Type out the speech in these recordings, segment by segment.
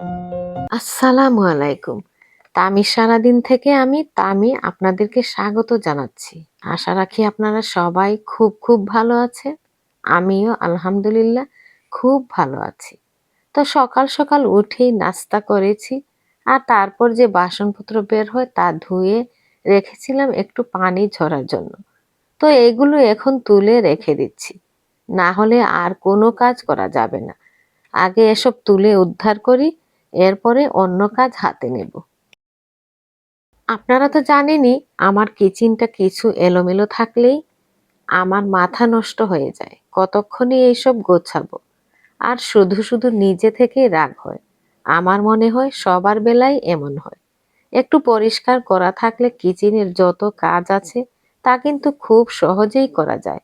আসসালামু আলাইকুম। তামি সারাদিন থেকে আমি, তামি আপনাদেরকে স্বাগত জানাচ্ছি। আশা রাখি আপনারা সবাই খুব খুব ভালো আছেন। আমিও আলহামদুলিল্লাহ খুব ভালো আছি। তো সকাল সকাল উঠেই নাস্তা করেছি আর তারপর যে বাসনপত্র বের হয় তা ধুয়ে রেখেছিলাম একটু পানি ঝরার জন্য। তো এগুলো এখন তুলে রেখে দিচ্ছি। না হলে আর কোনো কাজ করা যাবে না। আগে এসব তুলে উদ্ধার করি এরপরে অন্য কাজ হাতে নেব। আপনারা তো জানেনই, আমার কিচেনটা কিছু এলোমেলো থাকলেই আমার মাথা নষ্ট হয়ে যায়। কতক্ষণে এইসব গোছাবো? আর শুধু শুধু নিজে থেকেই রাগ হয়। আমার মনে হয় সবার বেলায় এমন হয়। একটু পরিষ্কার করা থাকলে কিচেনের যত কাজ আছে, তা কিন্তু খুব সহজেই করা যায়।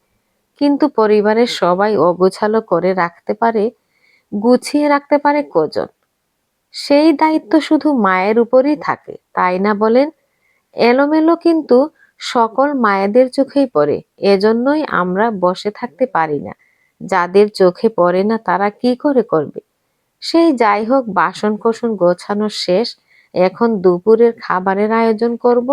কিন্তু পরিবারের সবাই অগোছালো করে রাখতে পারে, গুছিয়ে রাখতে পারে কজন? সেই দায়িত্ব শুধু মায়ের উপরই থাকে, তাই না বলেন? এলোমেলো কিন্তু সকল মায়েদের চোখেই পড়ে, এজন্যই আমরা বসে থাকতে পারি না। যাদের চোখে পড়ে না, তারা কি করে করবে? সেই যাই হোক বাসন কোসন গোছানো শেষ, এখন দুপুরের খাবারের আয়োজন করব।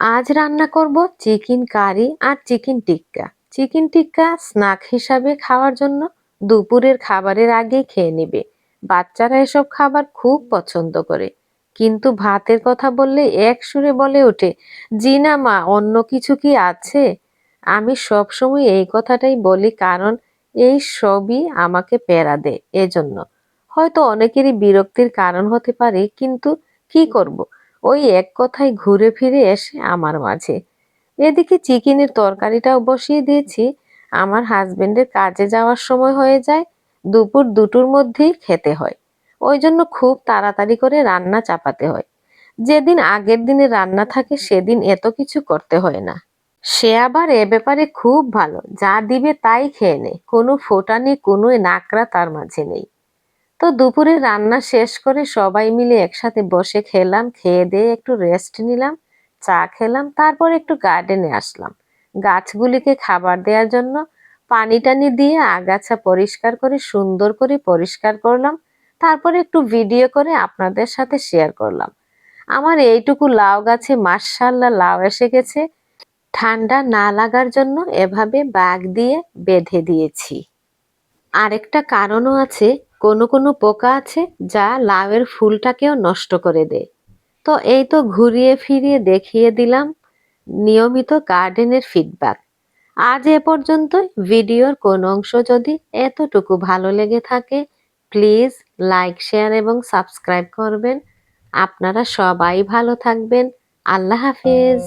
আজ রান্না করব চিকেন কারি আর chicken tikka. Chicken tikka snack হিসাবে খাওয়ার জন্য দুপুরের খাবারের আগে খেয়ে নেবে। বাচ্চারা এসব খাবার খুব পছন্দ করে। কিন্তু ভাতের কথা বললে এক সুরে বলে ওঠে, জি না মা, অন্য কিছু কি আছে? আমি সবসময় এই কথাটাই বলি, কারণ এই সবই আমাকে প্যারা দেয় এজন্য। হয়তো অনেকেরই বিরক্তির কারণ হতে পারে, কিন্তু কি করব? ওই এক কথায় ঘুরে ফিরে এসে আমার মাঝে। এদিকে চিকেনের তরকারিটাও বসিয়ে দিয়েছি। আমার হাজবেন্ডের কাজে যাওয়ার সময় হয়ে যায় দুপুর দুটোর মধ্যেই খেতে হয়। ওই জন্য খুব তাড়াতাড়ি করে রান্না চাপাতে হয়। যেদিন আগের দিনে রান্না থাকে, সেদিন এত কিছু করতে হয় না। সে আবার এ ব্যাপারে খুব ভালো, যা দিবে তাই খেয়ে নেয় কোনো ফোটানি কোনো নাকড়া তার মাঝে নেই। তো দুপুরে রান্না শেষ করে সবাই মিলে একসাথে বসে খেলাম, খেয়ে দিয়ে একটু রেস্ট নিলাম, চা খেলাম, তারপর একটু গার্ডেনে আসলাম। গাছগুলিকে খাবার দেওয়ার জন্য পানি টানি দিয়ে আগাছা পরিষ্কার করে, সুন্দর করে পরিষ্কার করলাম। তারপরে একটু ভিডিও করে আপনাদের সাথে শেয়ার করলাম। আমার এইটুকু লাউ গাছে মার্শাল্লাহ লাউ এসে গেছে। ঠান্ডা না লাগার জন্য এভাবে বাগ দিয়ে বেঁধে দিয়েছি। আরেকটা কারণও আছে, কোনো কোনো পোকা আছে যা লাউয়ের ফুলটাকেও নষ্ট করে দেয়। তো এই তো ঘুরিয়ে ফিরিয়ে দেখিয়ে দিলাম নিয়মিত গার্ডেনের ফিডব্যাক আজ এ পর্যন্ত ভিডিওর কোন অংশ যদি এতটুকু ভালো লেগে থাকে, প্লিজ লাইক, শেয়ার এবং সাবস্ক্রাইব করবেন। আপনারা সবাই ভালো থাকবেন। আল্লাহ হাফিজ।